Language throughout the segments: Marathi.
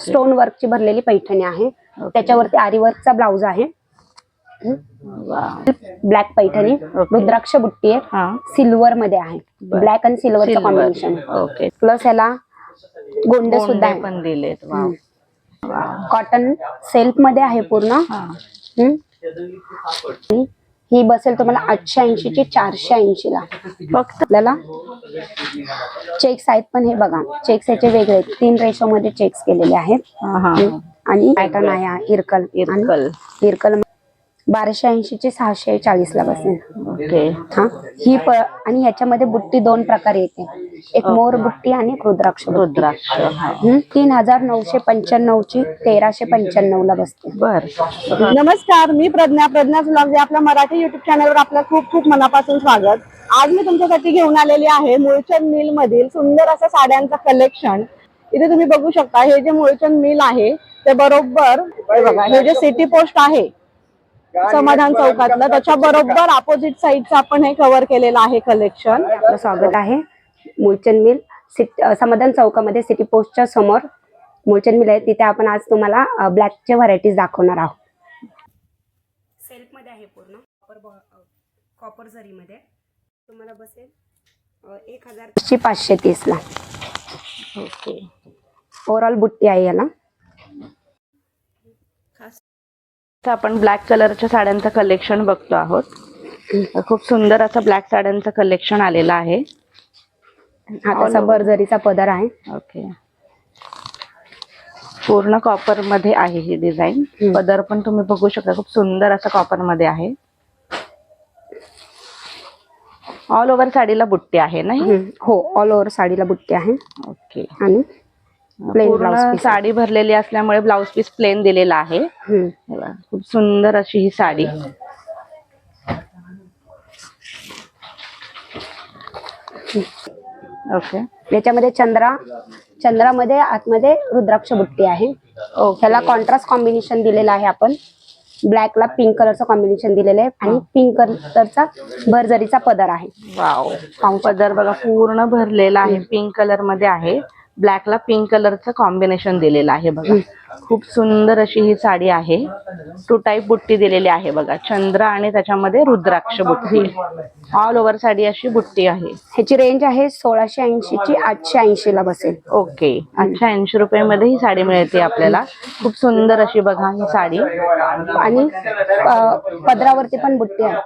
स्टोन वर्कची भरलेली पैठणी आहे. त्याच्यावरती आरी वर्कचा ब्लाउज आहे. वाव. ब्लॅक पैठणी. रुद्राक्ष बुट्टी आहे. हा. सिल्वर मध्ये आहे. ब्लॅक आणि सिल्वरचं. कॉम्बिनेशन ओके प्लस ह्याला गोंडे सुद्धा पण दिलेत. वाव कॉटन सेल्फमध्ये आहे पूर्ण. हा बसेल तुम्हाला आठशे ऐंशी ची चारशे ऐंशी ला. फक्त आपल्याला चेक्स आहेत पण हे बघा चेक्स याचे वेगळे. तीन रेशो मध्ये चेक्स केलेले आहेत. आणि पॅटर्न आहे हा इरकल. इरकल. इरकल बाराशे ऐंशी चे सहाशे चाळीस ला बसेल. ओके. हा? ही प आणि ह्याच्यामध्ये बुट्टी दोन प्रकारे येते. एक मोर बुट्टी आणि एक रुद्राक्ष बुट्टी. रुद्राक्ष हा. तीन हजार नऊशे पंच्याण्णव ची तेराशे पंच्याण्णव ला बसते. बर. नमस्कार मी प्रज्ञा. प्रज्ञा ब्लॉग या आपल्या मराठी युट्यूब चॅनलवर आपलं खूप खूप मनापासून स्वागत. आज मी तुमच्यासाठी घेऊन आलेली आहे मुळचंद मिल मधील सुंदर असं साड्यांचं कलेक्शन इथे तुम्ही बघू शकता हे जे मुळचंद मिल आहे ते बरोबर हे बघा हे जे सिटी पोस्ट आहे समाधान चौकातलं. त्याच्या बरोबर अपोजिट साईडचं आपण हे कव्हर केलेलं आहे कलेक्शन आपलं स्वागत आहे. मुलचंद मिल सिट समाधान चौकामध्ये सिटी पोस्टच्या समोर मुलचंद मिल आहे तिथे आपण आज तुम्हाला ब्लॅकचे व्हरायटीज दाखवणार आहोत. सेल्फमध्ये आहे पूर्ण. कॉपर कॉपर जरीमध्ये. तुम्हाला बसेल. एक हजार पाचशे तीस ला ओके. ओव्हरऑल बुट्टी आहे याला. तर आपण ब्लॅक कलरच्या साड्यांचं कलेक्शन बघतो आहोत. खूप सुंदर असं ब्लॅक साड्यांचं कलेक्शन आलेलं आहे. हा तसा बरजरीचा पदर आहे. ओके पूर्ण कॉपरमध्ये आहे ही डिझाईन. पदर पण तुम्ही बघू शकता खूप सुंदर असं कॉपरमध्ये आहे. ऑल ओव्हर साडीला बुट्टी आहे ना ही? ऑल ओव्हर साडीला बुट्टी आहे. ओके आणि पूर्ण. साडी भरलेली असल्यामुळे ब्लाउज पीस प्लेन दिलेला आहे. हे खूप सुंदर अशी ही साडी. ओके याच्यामध्ये चंद्रा चंद्रामध्ये आतमध्ये रुद्राक्ष बुट्टी आहे. ह्याला कॉन्ट्रास्ट कॉम्बिनेशन दिलेलं आहे आपण. ब्लॅकला पिंक कलरचं कॉम्बिनेशन दिलेलं आहे आणि पिंक कलरचा भरजरीचा पदर आहे. वाव. पदर बघा पूर्ण भरलेला आहे. पिंक कलरमध्ये आहे. ब्लॅकला पिंक कलरचं कॉम्बिनेशन दिलेलं आहे बघा. खूप सुंदर अशी ही साडी आहे. टू टाईप बुट्टी दिलेली आहे बघा. चंद्र आणि त्याच्यामध्ये रुद्राक्ष बुट्टी. ऑल ओव्हर साडी अशी बुट्टी आहे. ह्याची रेंज आहे सोळाशे ऐंशी ची आठशे ऐंशी ला बसेल. ओके आठशे ऐंशी रुपये मध्ये ही साडी मिळते आपल्याला. खूप सुंदर अशी बघा ही साडी. आणि पदरावरती पण बुट्टी आहे.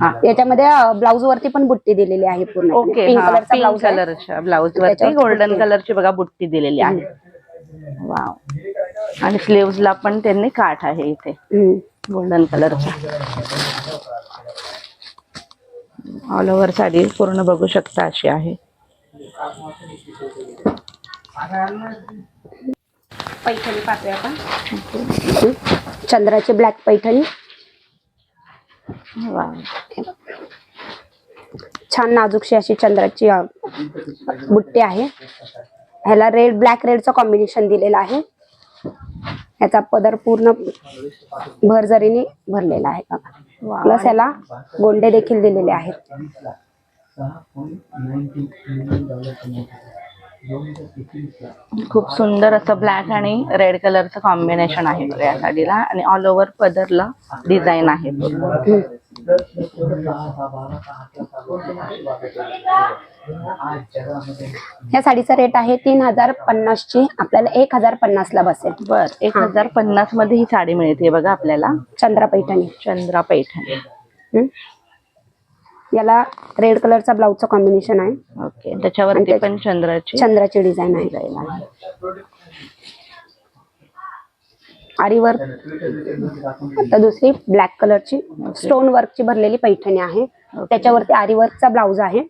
हा याच्यामध्ये ब्लाऊज वरती पण बुट्टी दिलेली आहे पूर्ण. ओके पिंक कलरचा ब्लाऊज आहे. कलरच्या ब्लाऊज वरती गोल्डन. कलरची बघा बुट्टी दिलेली आहे. वाव आणि स्लीव्स ला पण त्यांनी काठ आहे इथे. गोल्डन कलरचा ऑल ओव्हर साडी पूर्ण बघू शकता अशी आहे. पैठणी पाहतोय आपण. चंद्राची ब्लॅक पैठणी. वाव छान नाजूकशी अशी चंद्राची बुट्टी आहे. ह्याला रेड ब्लॅक रेडचं कॉम्बिनेशन दिलेलं आहे. ह्याचा पदर पूर्ण भरजरीने भरलेला आहे बघा. प्लस ह्याला गोंडे देखील दिलेले आहेत. खूप सुंदर असं ब्लॅक आणि रेड कलरचं कॉम्बिनेशन आहे बघा या साडीला. आणि ऑल ओव्हर पदरला डिझाईन आहे. ह्या साडीचा रेट आहे तीन हजार पन्नास ची. आपल्याला एक हजार पन्नास ला बसेल. बर एक हजार पन्नासमध्ये ही साडी मिळते बघा आपल्याला. चंद्रा पैठणी चंद्रा पैठणी. याला रेड कलरचा ब्लाऊजचं कॉम्बिनेशन आहे. ओके त्याच्यावरती पण चंद्राची चंद्राची डिझाईन आहे. आरीवर आता दुसरी ब्लॅक कलरची स्टोन वर्कची भरलेली पैठणी आहे. त्याच्यावरती आरी वर्कचा ब्लाऊज आहे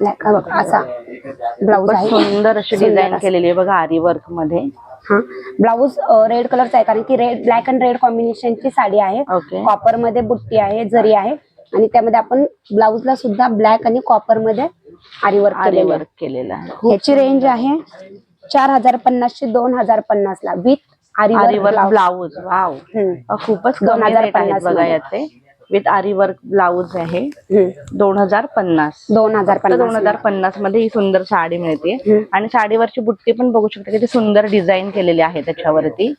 ब्लॅक असा आहे. सुंदर अशी डिझाईन. केलेली आहे बघा आरी वर्कमध्ये हा. ब्लाऊज रेड कलरचा आहे कारण की रेड ब्लॅक अँड रेड कॉम्बिनेशनची साडी आहे. ओके. कॉपरमध्ये बुट्टी आहे जरी आहे. आणि त्यामध्ये आपण ब्लाऊजला सुद्धा ब्लॅक आणि कॉपरमध्ये आरी वर्क केलेलं आहे. याची रेंज आहे. चार हजार पन्नास ची दोन हजार पन्नास ला विथ आरी आरी वर्क वर्क ब्लाऊज वाव खूपच दोन हजार पन्नास बघा. याचे. विथ आरी वर्क ब्लाऊज आहे. दोन हजार पन्नास. दोन हजार फक्त दोन हजार पन्नास पन्नासमध्ये ही सुंदर साडी मिळते. आणि साडीवरची बुट्टी पण बघू शकता किती सुंदर डिझाईन केलेली आहे त्याच्यावरती.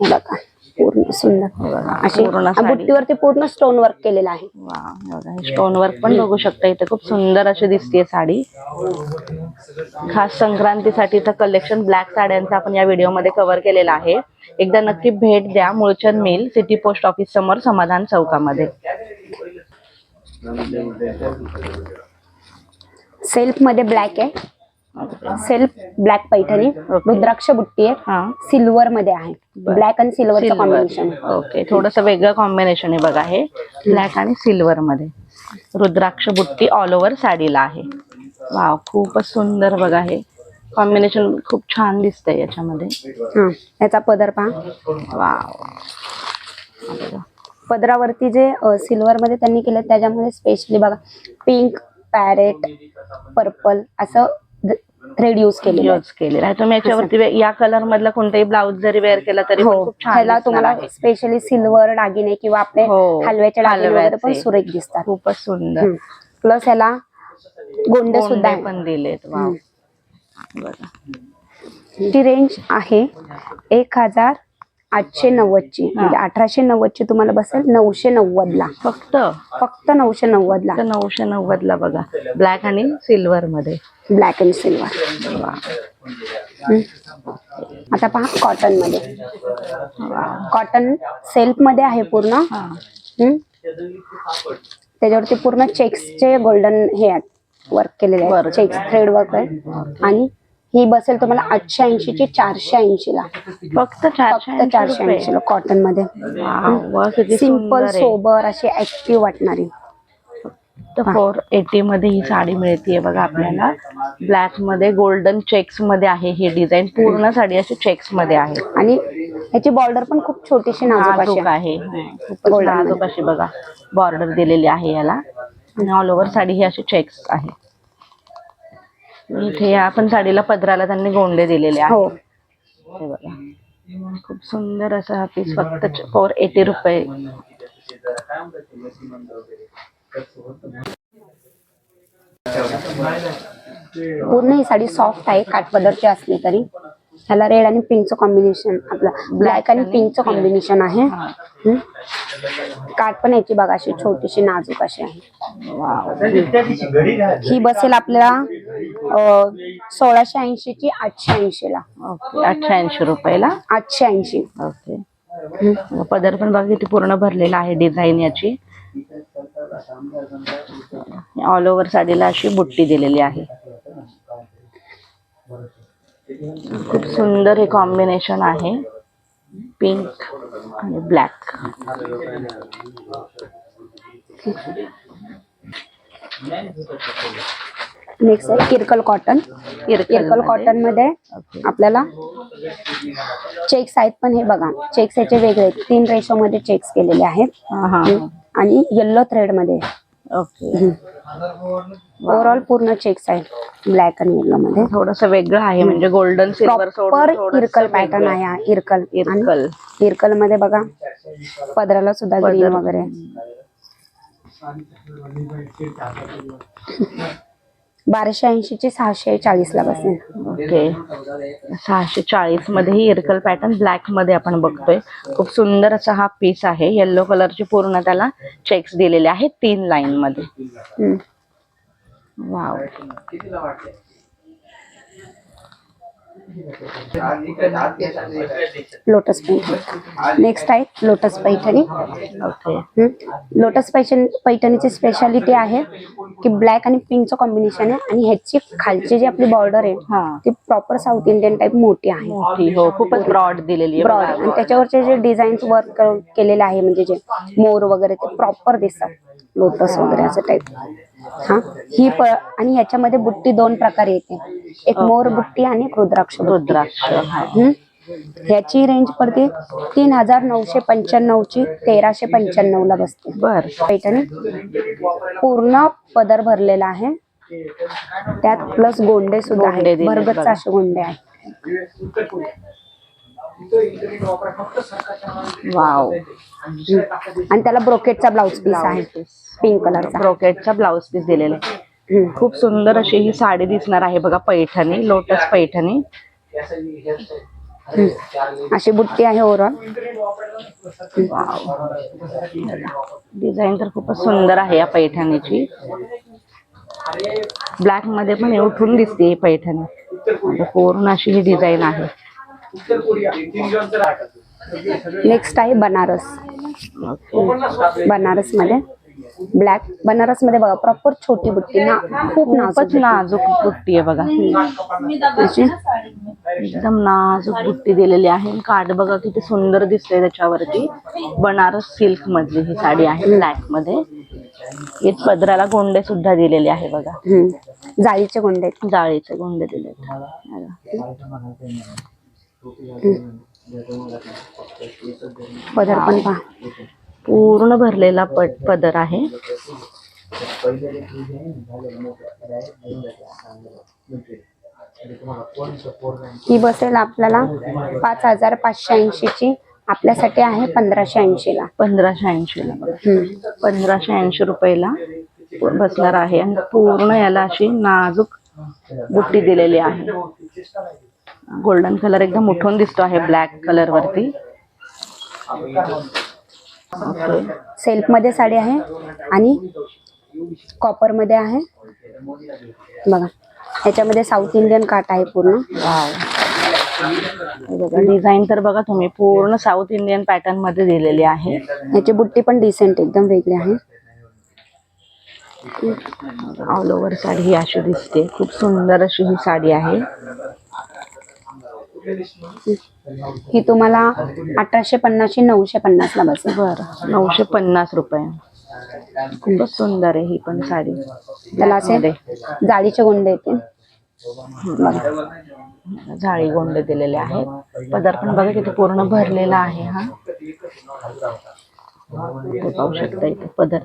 बघा. पूर्ण सुंदर. अशी पूर्ण साडी. बुट्टीवरती पूर्ण स्टोन वर्क केलेलं आहे. स्टोन वर्क पण बघू शकता इथे. खूप सुंदर अशी दिसते साडी. खास संक्रांतीसाठीचं कलेक्शन ब्लॅक साड्यांचं आपण या व्हिडिओमध्ये कव्हर केलेलं आहे. एकदा नक्की भेट द्या Mulchand mill city post office समोर समाधान चौकामध्ये. सेल्फमध्ये ब्लॅक आहे. सेल्फ ब्लॅक पैठणी रुद्राक्ष बुट्टी आहे. हा. सिल्वर मध्ये आहे. ब्लॅक आणि सिल्वरचं कॉम्बिनेशन ओके थोडस वेगळं कॉम्बिनेशन आहे बघा हे. ब्लॅक आणि सिल्वर मध्ये. रुद्राक्ष बुट्टी ऑल ओव्हर साडीला आहे. वाव खूपच सुंदर बघा हे. कॉम्बिनेशन खूप छान दिसतंय याच्यामध्ये. हा याचा पदर पहा. वाव पदरावरती जे सिल्वर मध्ये त्यांनी केलं त्याच्यामध्ये स्पेशली बघा पिंक पॅरेट पर्पल असं थ्रेड यूज आहे. यूज केलेला आहे. तुम्ही याच्यावरती वे- या कलर मधला कोणताही ब्लाऊज जरी वेअर केला तरी हो. ह्याला तुम्हाला. स्पेशली सिल्वर दागिने किंवा आपले हो, हलव्याचे दागिने पण. सुरेख दिसतात. खूपच सुंदर. प्लस ह्याला गोंडे सुद्धा पण दिलेत. ची रेंज आहे एक हजार आठशे नव्वदची. म्हणजे अठराशे नव्वदची तुम्हाला बसेल नऊशे नव्वद ला फक्त? फक्त नऊशे नव्वद ला तर नऊशे नव्वद ला बघा. ब्लॅक आणि सिल्वर मध्ये. ब्लॅक अँड सिल्वर आता पहा कॉटनमध्ये. कॉटन सेल्फमध्ये आहे पूर्ण. हम्म. त्याच्यावरती पूर्ण चेक्सचे गोल्डन हे आहेत. वर्क केलेले आहेत. चेक्स थ्रेड वर्क आहे. आणि ही बसेल तुम्हाला आठशे ऐंशी ची चारशे ऐंशी ला फक्त चारशे. ऐंशी ला कॉटनमध्ये आहे. सोबर अशी ऍक्टिव्ह वाटणारी. तर फोर एटी मध्ये ही साडी मिळतीये बघा आपल्याला. ब्लॅकमध्ये गोल्डन चेक्समध्ये आहे ही डिझाईन पूर्ण साडी अशी चेक्समध्ये आहे. आणि ह्याची बॉर्डर पण खूप छोटीशी नाजूक आहे. नाजूक अशी बघा. बॉर्डर दिलेली आहे याला. आणि ऑल ओव्हर साडी ही अशी चेक्स आहे. इथे या पण साडीला पदराला त्यांनी गोंडे दिलेले हो. आहे हे बघा. खूप सुंदर असा हा पीस फक्त फोर एटी रुपये. पूर्ण ही साडी सॉफ्ट आहे काठपदरची असली तरी. ह्याला रेड आणि पिंकचं कॉम्बिनेशन आपलं ब्लॅक आणि पिंकचं कॉम्बिनेशन आहे. काठ पण याची बघा अशी छोटीशी नाजूक अशी आहे. ही बसेल आपल्याला सोळाशे ऐंशी ची आठशे ऐंशी ला. ओके आठशे ऐंशी रुपयाला? आठशे ऐंशी. ओके. पदर पण बघा किती पूर्ण भरलेला आहे डिझाईन याची. ऑल ओव्हर साडीला अशी बुट्टी दिलेली आहे. खूप सुंदर हे कॉम्बिनेशन आहे. पिंक आणि ब्लॅक नेक्स्ट आहे किरकल कॉटन किरकल कॉटनमध्ये. आपल्याला चेक्स आहेत पण हे बघा चेक्स याचे वेगळे तीन रेशो मध्ये चेक्स केलेले आहेत. आणि येल्लो थ्रेडमध्ये. ओके. ओव्हरऑल पूर्ण चेक्स आहेत ब्लॅक आणि येल्लो मध्ये. थोडस वेगळं आहे म्हणजे golden silver proper Irkal pattern आहे हा इरकल. इरकल इरकल. मध्ये बघा पदराला सुद्धा ग्रीन. वगैरे. बाराशे ऐंशी चे सहाशे चाळीस ला बसेल. ओके. सहाशे चाळीसमध्ये ही इरकल पॅटर्न ब्लॅकमध्ये आपण बघतोय. खूप सुंदर असा हा पीस आहे. येल्लो कलरचे पूर्ण त्याला चेक्स दिलेले आहेत तीन लाईन मध्ये. वाव लोटस पैठणी नेक्स्ट आहे lotus Paithani okay. Lotus Paithan पैठणीची speciality आहे की ब्लॅक आणि पिंकचं कॉम्बिनेशन आहे आणि ह्याची खालची जी आपली बॉर्डर आहे हा. ती प्रॉपर साऊथ इंडियन टाइप मोठी आहे. हो खूपच ब्रॉड दिलेली आहे ब्रॉड. आणि त्याच्यावरचे जे डिझाईन वर्क केलेले आहे म्हणजे जे मोर वगैरे ते प्रॉपर दिसतात. लोटस वगैरे असं टाइप हा ही प आणि याच्यामध्ये बुट्टी दोन प्रकारे येते एक मोर बुट्टी आणि एक रुद्राक्ष. रुद्राक्ष. हम्म. ह्याची रेंज पडते तीन हजार नऊशे पंच्याण्णव ची तेराशे पंच्याण्णव ला बसते बर पैठणी पूर्ण पदर भरलेला आहे त्यात प्लस गोंडे सुद्धा गोंडे आहेत दिलेत भरगच्च बघा. असे गोंडे आहेत वाव आणि त्याला ब्रोकेटचा ब्लाउज पीस आहे. पिंक कलरचा ब्रोकेटचा ब्लाउज पीस दिलेला आहे. खूप सुंदर अशी ही साडी दिसणार आहे बघा पैठणी लोटस पैठणी. अशी बुट्टी आहे ओव्हरऑल डिझाईन तर खूपच सुंदर आहे या पैठणीची. ब्लॅकमध्ये पण उठून दिसते ही पैठणी. पूर्ण अशी ही डिझाईन आहे. नेक्स्ट आहे बनारस बनारसमध्ये ब्लॅक बनारस. मध्ये बघा प्रॉपर छोटी बुट्टी. ना खूप नाजूक नाजूक बुट्टी आहे बघा. एकदम नाजूक बुट्टी दिलेली आहे. काठ बघा किती सुंदर दिसते त्याच्यावरती. बनारस सिल्क मधली ही साडी आहे ब्लॅकमध्ये इथ पदराला गोंडे सुद्धा दिलेले आहे बघा. जाळीचे गोंडे आहेत. जाळीचे गोंडे दिले पदर पण पहा. पूर्ण भरलेला पट पदर आहे. ही बसेल आपल्याला पाच हजार पाचशे ऐंशी ची. आपल्यासाठी आहे पंधराशे ऐंशी ला. पंधराशे ऐंशी ला. पंधराशे ऐंशी रुपयाला बसणार आहे. आणि पूर्ण याला अशी नाजूक बुट्टी दिलेली आहे. गोल्डन कलर एकदम उठून दिसतो आहे ब्लॅक कलर वरती. ओके सेल्फमध्ये साडी आहे आणि कॉपरमध्ये आहे. बघा. ह्याच्यामध्ये साऊथ इंडियन काट आहे पूर्ण. डिझाईन तर बघा तुम्ही पूर्ण साऊथ इंडियन पॅटर्नमध्ये दिलेली आहे. ह्याची बुट्टी पण डिसेंट एकदम वेगळी आहे. ऑल ओव्हर साडी ही अशी दिसते. खूप सुंदर अशी ही साडी आहे. ही तुम्हाला अठराशे पन्नासशे नऊशे पन्नास ला बसेल. बरं. नऊशे पन्नास रुपये. खूपच सुंदर आहे ही पण साडी. त्याला असे. जाळीचे गोंडे येतील जाळी गोंडे दिलेले आहेत. पदर पण बघा किती पूर्ण भरलेला आहे हा. ते पाहू शकता इथे पदर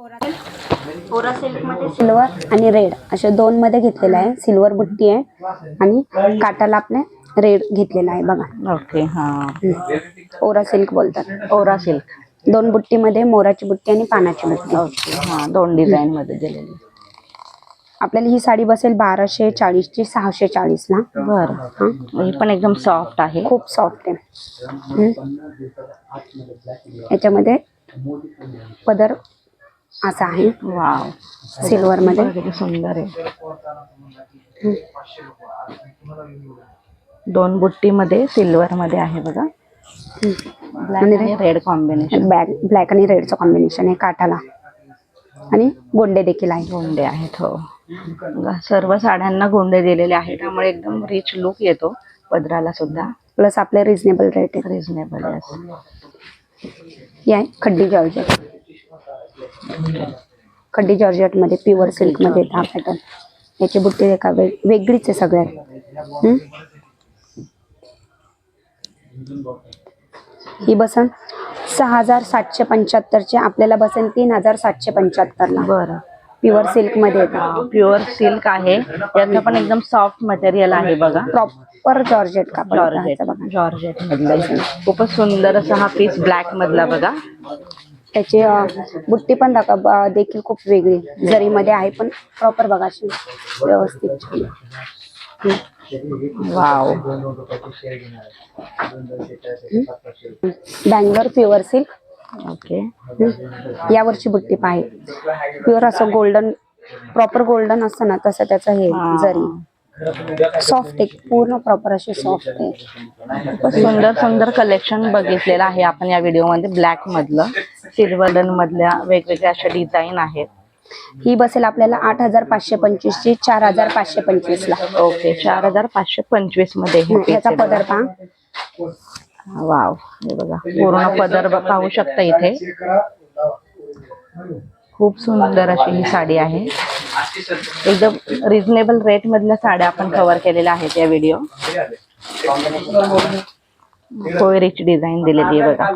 ओरा सिल्कमध्ये सिल्वर आणि रेड. असे दोन मध्ये घेतलेलं आहे. सिल्वर बुट्टी आहे आणि काटाला आपले रेड घेतलेला आहे बघा. ओके हा. ओरा सिल्क बोलतात. Aura silk. दोन बुट्टीमध्ये मोराची बुट्टी आणि पानाची बुट्टी. ओके हा. दोन डिझाईन मध्ये दिलेली. आपल्याला ही साडी बसेल बाराशे चाळीसची सहाशे चाळीस ला. बरं. हा? पण एकदम सॉफ्ट आहे. खूप सॉफ्ट आहे. याच्यामध्ये पदर असा आहे. वाव. सिल्वर मध्ये किती सुंदर आहे. दोन बुट्टी मध्ये सिल्वर मध्ये आहे बघा. ब्लॅक आणि रेड कॉम्बिनेशन बॅग ब्लॅक आणि रेडचं कॉम्बिनेशन आहे काठाला. आणि गोंडे देखील आहे गोंडे आहेत हो. सर्व साड्यांना गोंडे दिलेले आहेत. त्यामुळे एकदम रिच लुक येतो पदराला सुद्धा. प्लस आपले रिझनेबल रेट आहे. ही आहे खड्डी जॉर्जेट. खड्डी जॉर्जेटमध्ये प्युअर सिल्कमध्ये येतं हा पॅटर्न याची बुट्टी देखा वेग वेगळीच आहे सगळ्यात? ही बसन सहा हजार सातशे पंच्याहत्तरचे आपल्याला बसेल तीन हजार सातशे पंच्याहत्तरला. बरं. प्युअर सिल्कमध्ये प्युअर सिल्क आहे. याचं पण एकदम सॉफ्ट मटेरियल आहे बघा. प्रॉपर जॉर्जेट कापड येतं जॉर्जेट. बघा. जॉर्जेट. मधलं खूपच सुंदर असा हा पीस ब्लॅक मधला बघा. त्याची बुट्टी पण दाखवा देखील खूप वेगळी जरीमध्ये आहे पण प्रॉपर बघा अशी व्यवस्थित. Wow. Bangalore pure silk. Okay. यावरची बुट्टी पाहे प्युअर असं गोल्डन प्रॉपर गोल्डन असतं ना तसं त्याचं हे. जरी. सॉफ्ट आहे पूर्ण प्रॉपर अशी सॉफ्ट आहे खूपच सुंदर सुंदर कलेक्शन बघितलेलं आहे आपण या व्हिडिओमध्ये ब्लॅक मधलं सिल्वर मधल्या वेगवेगळ्या अशा डिझाईन आहेत. ही बसेल आपल्याला आठ हजार पाचशे पंचवीस ची चार हजार पाचशे पंचवीस ला ओके चार हजार पाचशे पंचवीसमध्ये याचा पदर. पहा. वाव हे बघा. पूर्ण पदर पाहू शकता इथे. खूप सुंदर अशी ही साडी आहे. एकदम रिझनेबल रेट मधल्या साड्या आपण कव्हर केलेल्या आहेत या व्हिडिओ कोयरीची डिझाईन दिलेली आहे बघा.